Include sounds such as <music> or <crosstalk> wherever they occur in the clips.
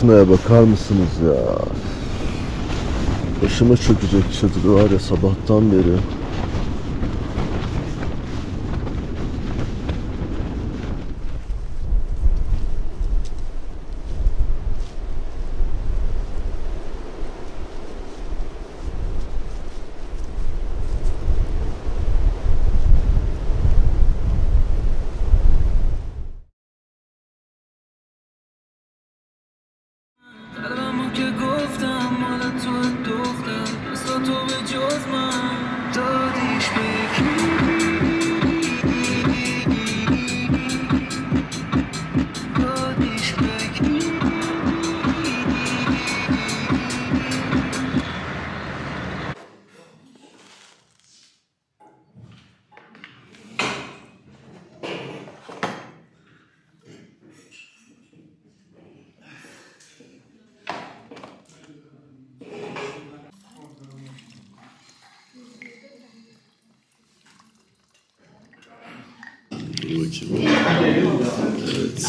fırtınaya bakar mısınız ya? Başıma çökecek çadır var ya sabahtan beri. Bakayım. Evet.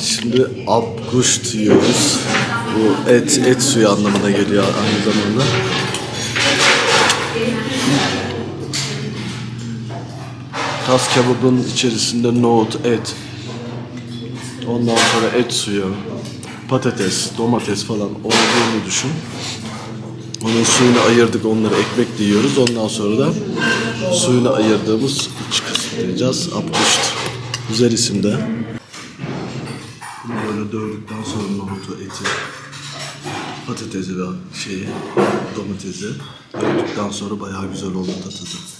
Şimdi abguşt yiyoruz. Bu et, et suyu anlamına geliyor aynı zamanda. Tas kebabın içerisinde nohut, et. Ondan sonra et suyu, patates, domates falan olduğunu düşün. Onun suyunu ayırdık, onları ekmekle yiyoruz. Ondan sonra da suyunu ayırdığımız diyeceğiz. Abdüşt. Güzel isim de. Bunu böyle dövdükten sonra nohutu, eti, patatesi ve şeyi, domatesi dövdükten sonra bayağı güzel oldu tadı.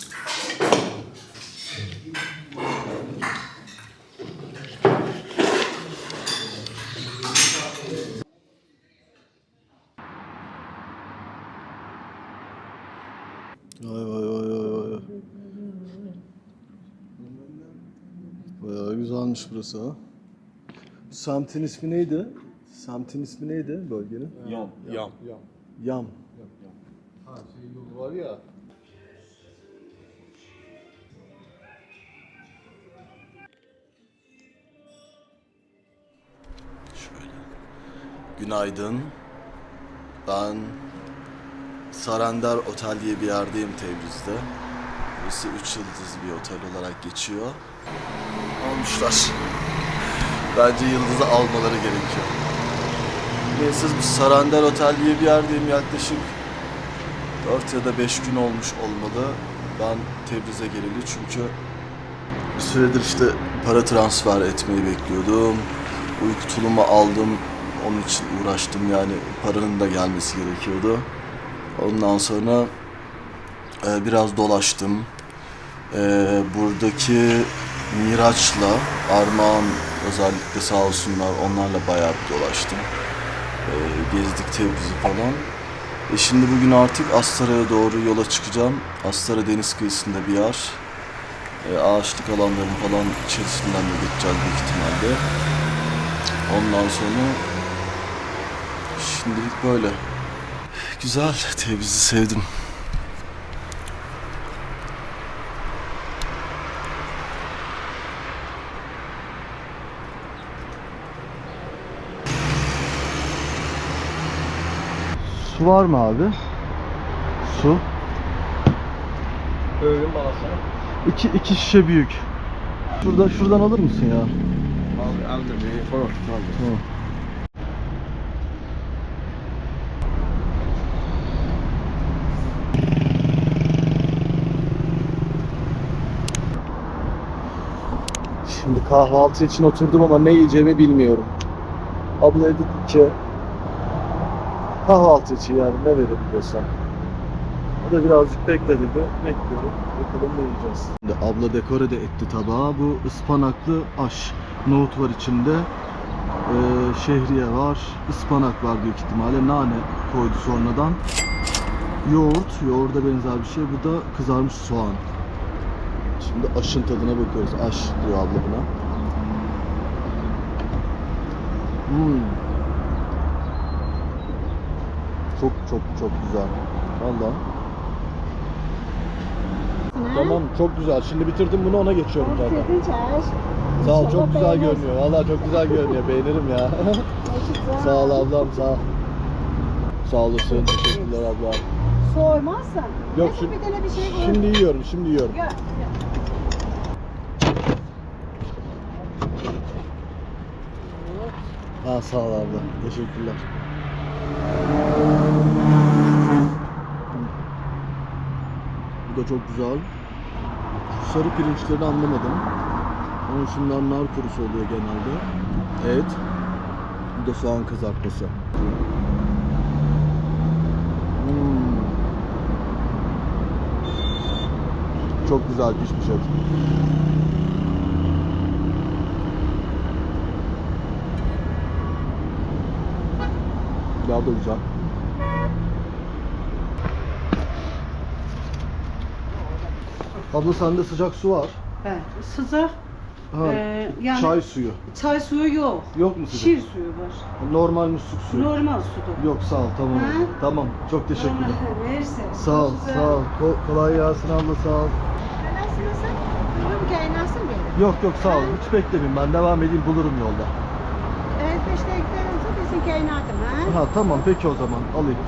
Güzelmiş burası ha. Semtin ismi neydi? Semtin ismi neydi bölgenin? Yam. Yam. Yam. Ha şey yolu var ya. Şöyle. Günaydın. Ben Sarender Otel diye bir yerdeyim Tebriz'de. Burası 3 yıldız bir otel olarak geçiyor. Almışlar. Bence yıldızı almaları gerekiyor. Neyse bu Sarender Otel diye bir yerdeyim yaklaşık 4 ya da 5 gün olmuş olmalı. Ben Tebriz'e geleli çünkü bir süredir işte para transfer etmeyi bekliyordum. Uyku tulumu aldım. Onun için uğraştım yani paranın da gelmesi gerekiyordu. Ondan sonra e, biraz dolaştım. E, buradaki Miraç'la Armağan özellikle sağ olsunlar onlarla bayağı dolaştım. E, gezdik Tebriz'i falan. E şimdi bugün artık Astara'ya doğru yola çıkacağım. Astara deniz kıyısında bir yer. E, ağaçlık alanların falan içerisinden de geçeceğiz büyük ihtimalle. Ondan sonra şimdilik böyle. Güzel, Tebriz'i sevdim. Su var mı abi? Su. Öğün balası. İki, iki şişe büyük. Şurada, şuradan alır mısın ya? Abi aldım bir falan. Tamam. Şimdi kahvaltı için oturdum ama ne yiyeceğimi bilmiyorum. Abla dedik ki kahvaltı için yani ne verelim desem. O da birazcık bekle dedi. Bekliyorum. Bakalım ne yiyeceğiz. Abla dekore de etti tabağı. Bu ıspanaklı aş. Nohut var içinde. Ee, şehriye var. ıspanak var büyük ihtimalle. Nane koydu sonradan. Yoğurt. Yoğurda benzer bir şey. Bu da kızarmış soğan. Şimdi aşın tadına bakıyoruz. Aş diyor abla buna. Hmm. Çok çok çok güzel. Vallahi. Tamam çok güzel. Şimdi bitirdim bunu ona geçiyorum zaten. Sağ ol çok güzel görünüyor. Vallahi çok güzel görünüyor. Beğenirim ya. sağ ol ablam sağ ol. Sağ olasın. Teşekkürler ablam. Soğumazsan. Yok, şu- bir tane bir şey. Şimdi yiyorum, şimdi yiyorum. Gel. Ha sağ ol abla. Teşekkürler. Da çok güzel. Şu sarı pirinçlerini anlamadım. Onun içinden nar kurusu oluyor genelde. Evet. Bu da soğan kızartması. Hmm. Çok güzel pişmiş et. Pilav da güzel. Abla sende sıcak su var. He, sıcak. Ha, Ee, yani- çay suyu. Çay suyu yok. Yok mu sıcak? Şir suyu var. Normal musluk suyu. Normal sudur. Yok sağ ol tamam. Ha? Tamam çok teşekkürler. Normal verirse. Sağ ol sağ ol. Ko- kolay gelsin abla sağ ol. Nasılsın? Bilmiyorum ki nasıl gelir? Yok yok sağ ol. Ha? Hiç beklemeyeyim ben devam edeyim bulurum yolda. Evet, beşte eklerimse bizim kainatım ha. Ha tamam peki o zaman alayım.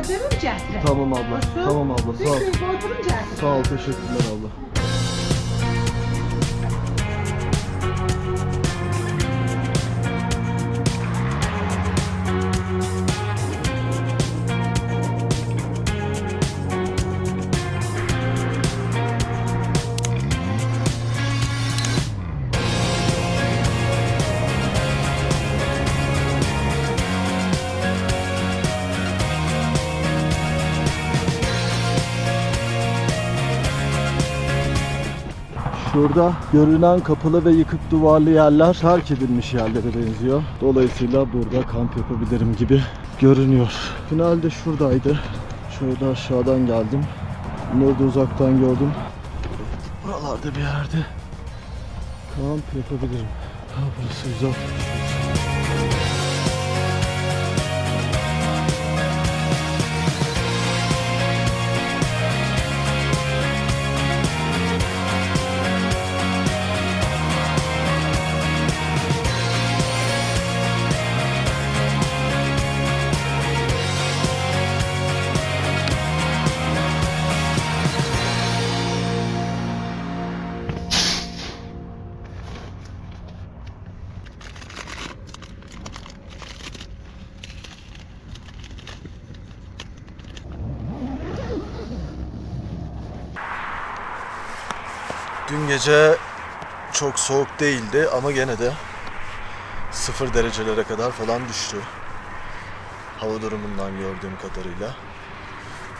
Cəhdir. Tamam abla. Tamam abla sağ ol. Sağ ol teşekkürler abla. Şurada görünen kapalı ve yıkık duvarlı yerler terk edilmiş yerlere benziyor. Dolayısıyla burada kamp yapabilirim gibi görünüyor. Finalde şuradaydı. Şöyle aşağıdan geldim. Bunları da uzaktan gördüm. Buralarda bir yerde kamp yapabilirim. Ha, burası güzel. Gece çok soğuk değildi ama gene de sıfır derecelere kadar falan düştü. Hava durumundan gördüğüm kadarıyla.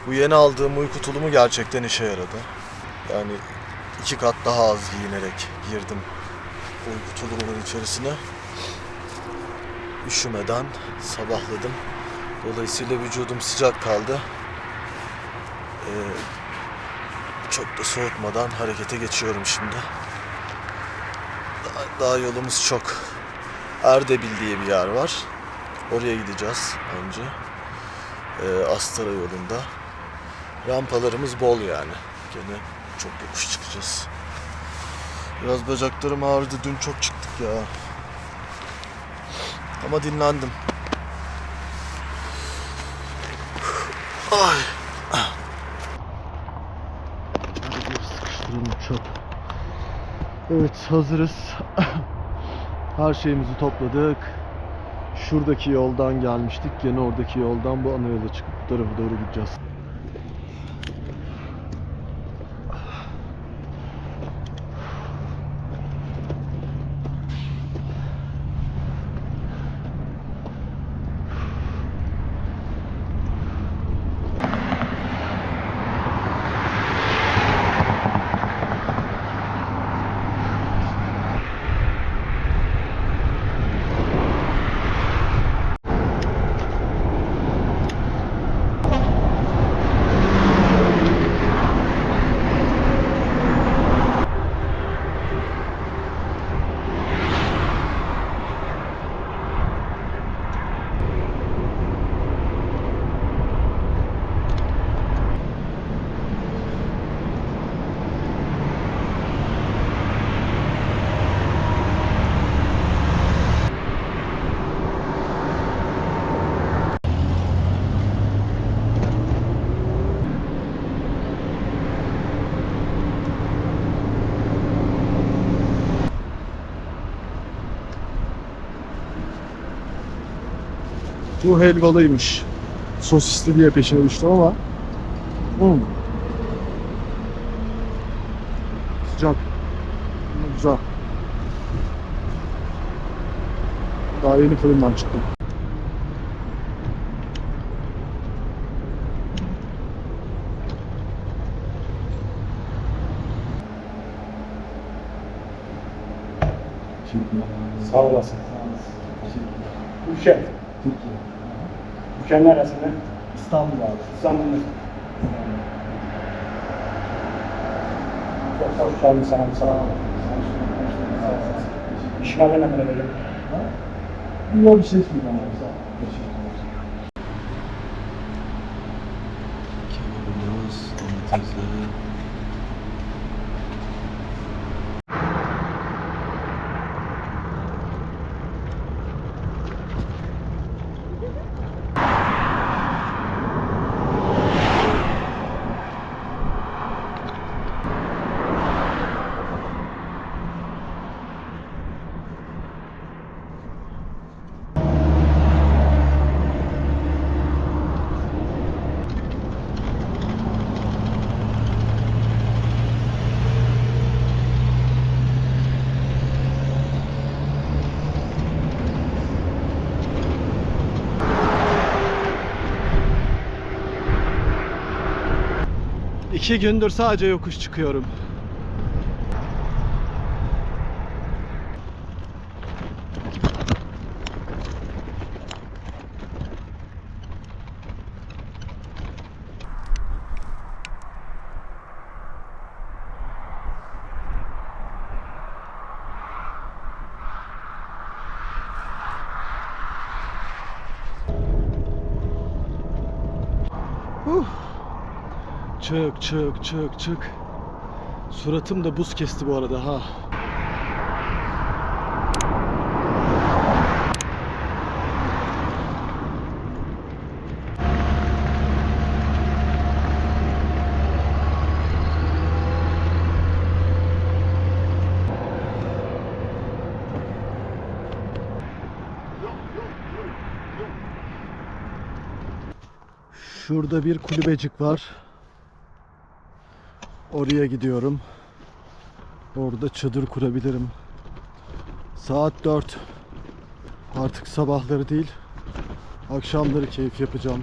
Bu yeni aldığım uyku tulumu gerçekten işe yaradı. Yani iki kat daha az giyinerek girdim uyku tulumunun içerisine. Üşümeden sabahladım. Dolayısıyla vücudum sıcak kaldı. Ee, çok da soğutmadan harekete geçiyorum şimdi. Daha, daha yolumuz çok. Erdebil diye bir yer var. Oraya gideceğiz önce. Ee, Astara yolunda. Rampalarımız bol yani. Gene çok yokuş çıkacağız. Biraz bacaklarım ağrıdı. Dün çok çıktık ya. Ama dinlendim. Ay. Sıkıştıralım çöp. Evet hazırız. <coughs> Her şeyimizi topladık. Şuradaki yoldan gelmiştik. Gene oradaki yoldan bu ana yola çıkıp bu tarafa doğru gideceğiz. Bu helvalıymış. Sosisli diye peşine düştüm ama. Hmm. Sıcak. Hmm, Güzel. Daha yeni fırından çıktı. Sağ olasın. Ülke. Ülkenin neresinde? İstanbul abi. İstanbul'da. Çok hoş geldin sana bir selam. İşine ne kadar verelim? Yok bir şey söyleyeyim abi. Kebabımız, domatesleri. İki gündür sadece yokuş çıkıyorum. Çık çık çık çık. Suratım da buz kesti bu arada ha. Şurada bir kulübecik var. Oraya gidiyorum. Orada çadır kurabilirim. Saat 4. Artık sabahları değil. Akşamları keyif yapacağım.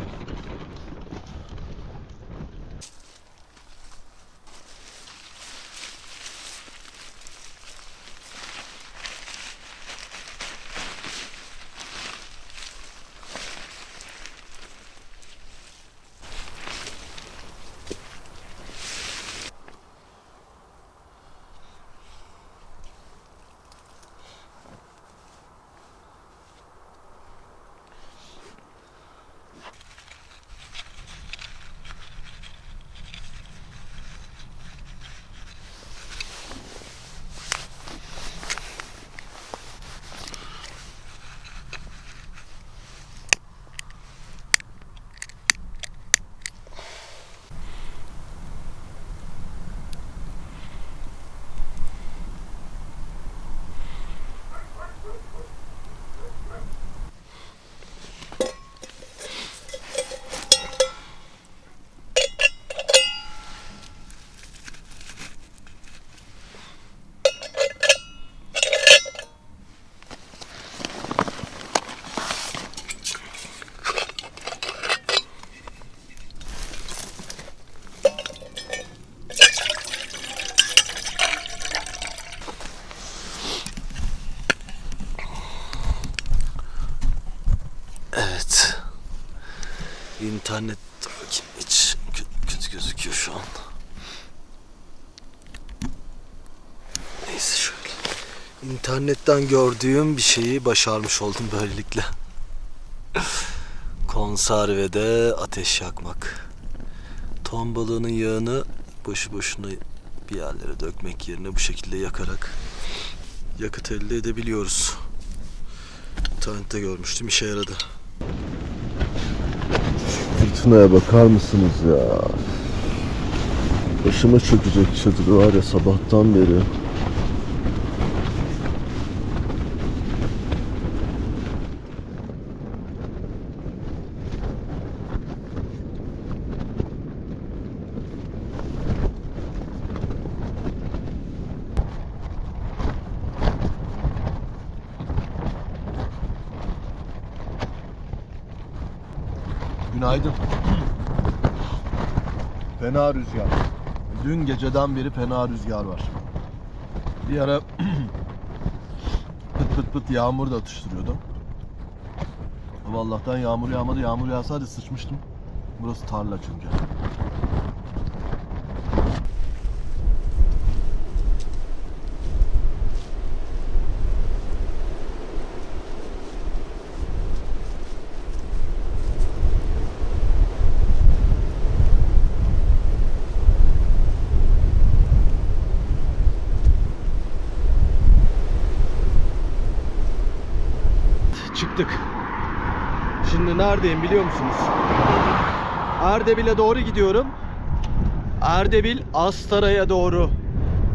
İnternet hiç kö- kötü gözüküyor şu an. Neyse şöyle. İnternetten gördüğüm bir şeyi başarmış oldum böylelikle. Konservede ateş yakmak. Ton balığının yağını boşu boşuna bir yerlere dökmek yerine bu şekilde yakarak yakıt elde edebiliyoruz. İnternette görmüştüm işe yaradı. Fırtınaya bakar mısınız ya? Başıma çökecek çadır var ya sabahtan beri. Günaydın. Fena rüzgar. Dün geceden beri fena rüzgar var. Bir ara <clears throat> pıt pıt pıt yağmur da atıştırıyordu. Ama Allah'tan yağmur yağmadı. Yağmur yağsaydı sıçmıştım. Burası tarla çünkü. Çıktık. Şimdi neredeyim biliyor musunuz? Erdebil'e doğru gidiyorum. Erdebil Astara'ya doğru.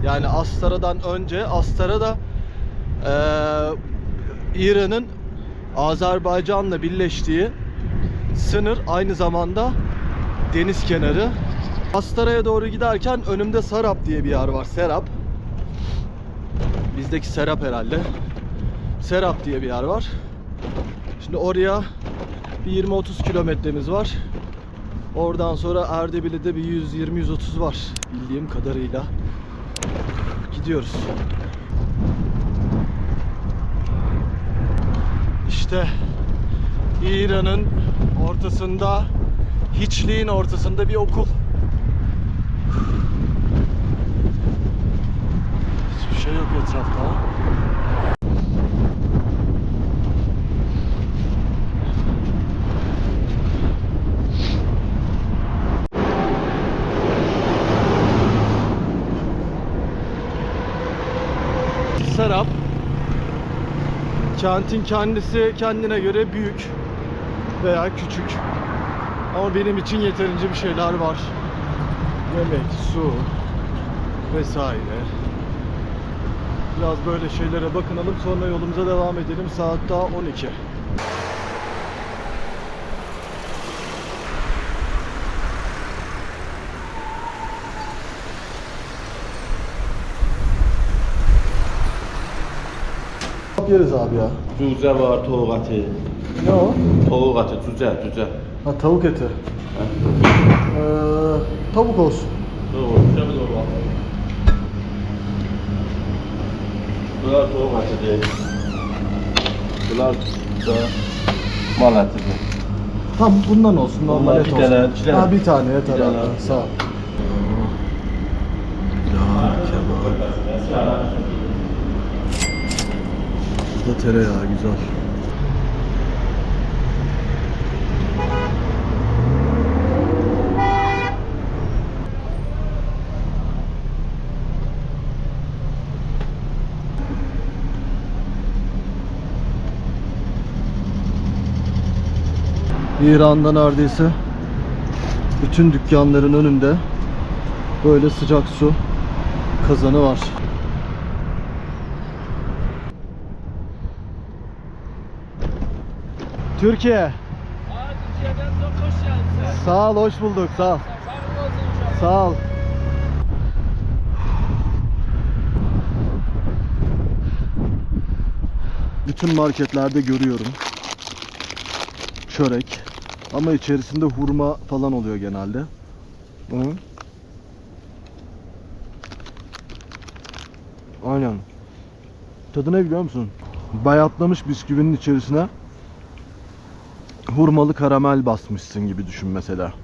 Yani Astara'dan önce Astara da eee, İran'ın Azerbaycan'la birleştiği sınır aynı zamanda deniz kenarı. Astara'ya doğru giderken önümde Sarap diye bir yer var. Serap. Bizdeki Serap herhalde. Serap diye bir yer var. Şimdi oraya bir 20-30 kilometremiz var. Oradan sonra Erdebil'e de bir 120-130 var bildiğim kadarıyla. Gidiyoruz. İşte İran'ın ortasında, hiçliğin ortasında bir okul. Hiçbir şey yok etrafta. Serap. Kentin kendisi kendine göre büyük veya küçük. Ama benim için yeterince bir şeyler var. Yemek, su vesaire. Biraz böyle şeylere bakınalım sonra yolumuza devam edelim. Saat daha 12. Yeriz abi ya. Cüzə var, toğ əti. Ne o? Toğ əti, cüzə, cüzə. Ha tavuk eti. Ee, tavuk olsun. Doğru, bir doğru. Bunlar toğ ətidir. Bunlar da mal ətidir. Tam bundan olsun normal Bunlar et bir olsun. tane, iki tane. Ha bir tane yeter Bir abi. tane. Sağ ol. Bu da tereyağı güzel. İran'da neredeyse bütün dükkanların önünde böyle sıcak su kazanı var. Türkiye. Sağ ol, hoş bulduk. Sağ ol. Sağ ol. Bütün marketlerde görüyorum. Çörek. Ama içerisinde hurma falan oluyor genelde. Hı. Aynen. Tadı ne biliyor musun? Bayatlamış bisküvinin içerisine hurmalı karamel basmışsın gibi düşün mesela.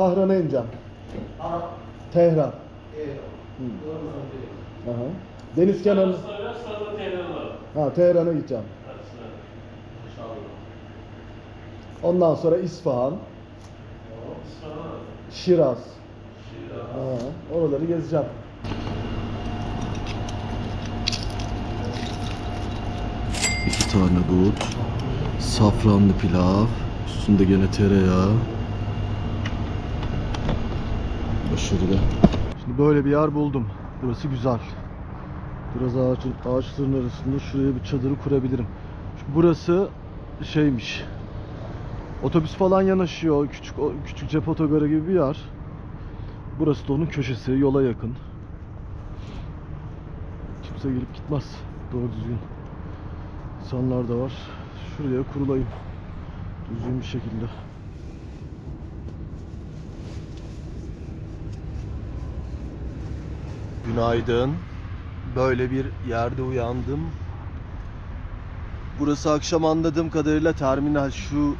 Tahran'a ineceğim. Tehran. Hı. Aha. Deniz kenarı. Ha Tehran'a gideceğim. Ondan sonra İsfahan. Şiraz. Ha, oraları gezeceğim. İki tane but. Safranlı pilav. Üstünde gene tereyağı. Aşırı Şimdi böyle bir yer buldum. Burası güzel. Biraz ağaç, ağaçların arasında şuraya bir çadırı kurabilirim. Çünkü burası şeymiş. Otobüs falan yanaşıyor. Küçük küçük cep otogarı gibi bir yer. Burası da onun köşesi. Yola yakın. Kimse gelip gitmez. Doğru düzgün. İnsanlar da var. Şuraya kurulayım. Düzgün bir şekilde. Günaydın. Böyle bir yerde uyandım. Burası akşam anladığım kadarıyla terminal şu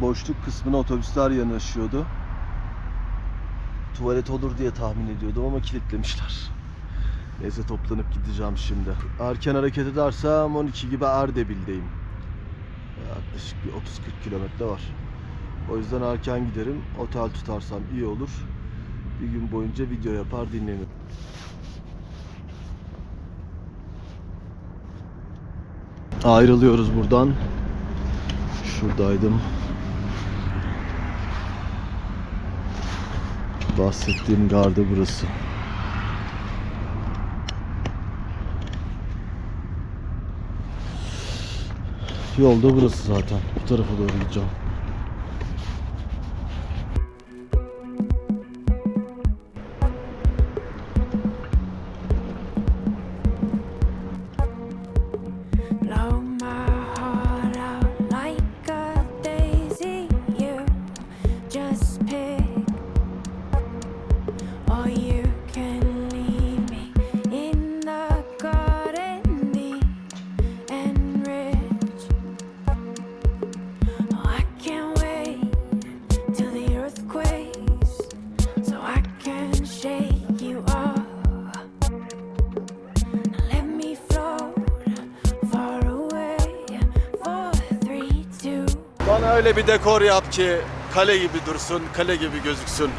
boşluk kısmına otobüsler yanaşıyordu. Tuvalet olur diye tahmin ediyordum ama kilitlemişler. Neyse toplanıp gideceğim şimdi. Erken hareket edersem 12 gibi Erdebil'deyim. Yaklaşık bir 30-40 kilometre var. O yüzden erken giderim. Otel tutarsam iyi olur. Bir gün boyunca video yapar dinlenirim. Ayrılıyoruz buradan. Şuradaydım. Bahsettiğim garda burası. Yolda burası zaten. Bu tarafa doğru gideceğim. Bir dekor yap ki kale gibi dursun, kale gibi gözüksün.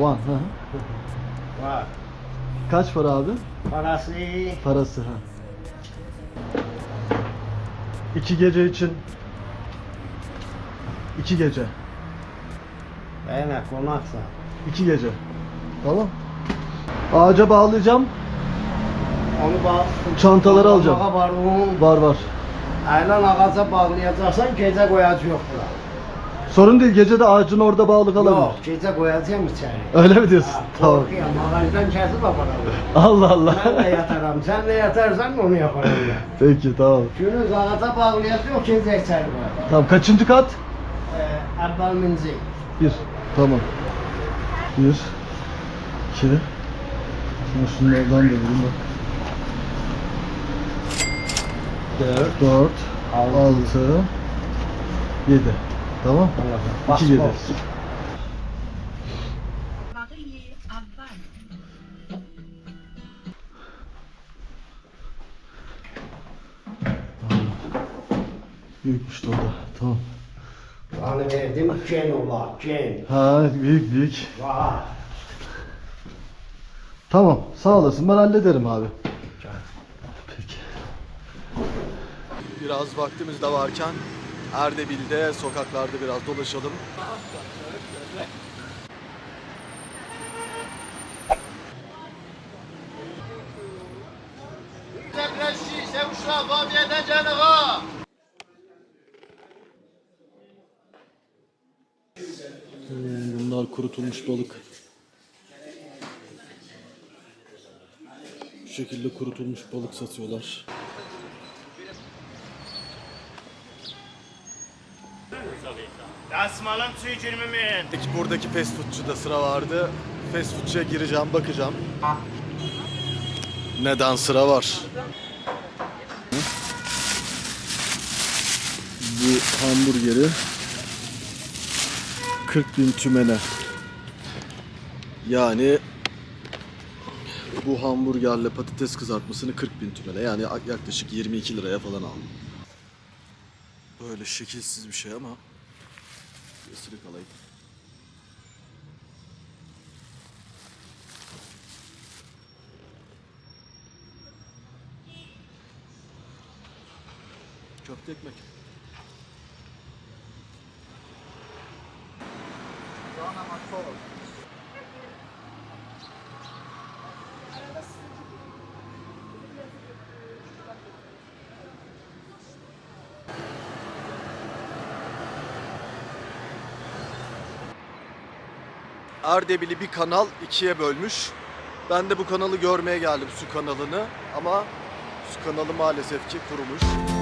One. Hı. Var. Kaç para abi? Parası Parası. Ha. İki gece için. İki gece. Bana konaksa. İki gece. Tamam. Ağaca bağlayacağım. Onu bağ. Çantaları alacağım. Var onun. Var var. Aylan ağaca bağlayacaksan gece koyacı yok bura. Sorun değil. Gece de ağacın orada bağlı kalabilir. Yok gece koyacağım içeri. Öyle mi diyorsun? Ha, tamam. Korkuyorum ağaçtan kesip aparalım. Allah Allah. Ben de yatarım. Sen de yatarsan onu yaparım ben. <laughs> Peki tamam. Günüz ağaca bağlayacak yok gece içeri koyacağım. Tamam kaçıncı kat? Ee, Ebbal minzi. Bir. Tamam. Bir. iki. Şimdi şunlardan da vereyim bak. Dört. Dört. Altı. Altı. Yedi. Tamam. Bas, İki gece. bas. Büyükmüş de o da. Tamam. Hani verdim gen ola, gen. Ha büyük büyük. Var. Tamam sağ olasın ben hallederim abi. Peki. Biraz vaktimiz de varken Erdebil'de sokaklarda biraz dolaşalım. Hmm, Bunlar kurutulmuş balık. Şu şekilde kurutulmuş balık satıyorlar. Dastmalım suyu 20 min. Peki buradaki fast foodçuda sıra vardı. Fast foodçuya gireceğim, bakacağım. Neden sıra var? Bu hamburgeri 40 bin tümene. Yani bu hamburgerle patates kızartmasını 40 bin tümene. Yani yaklaşık 22 liraya falan aldım. Böyle şekilsiz bir şey ama ısırık alayım. Köfte ekmek. Erdebil'i bir kanal ikiye bölmüş. Ben de bu kanalı görmeye geldim su kanalını ama su kanalı maalesef ki kurumuş.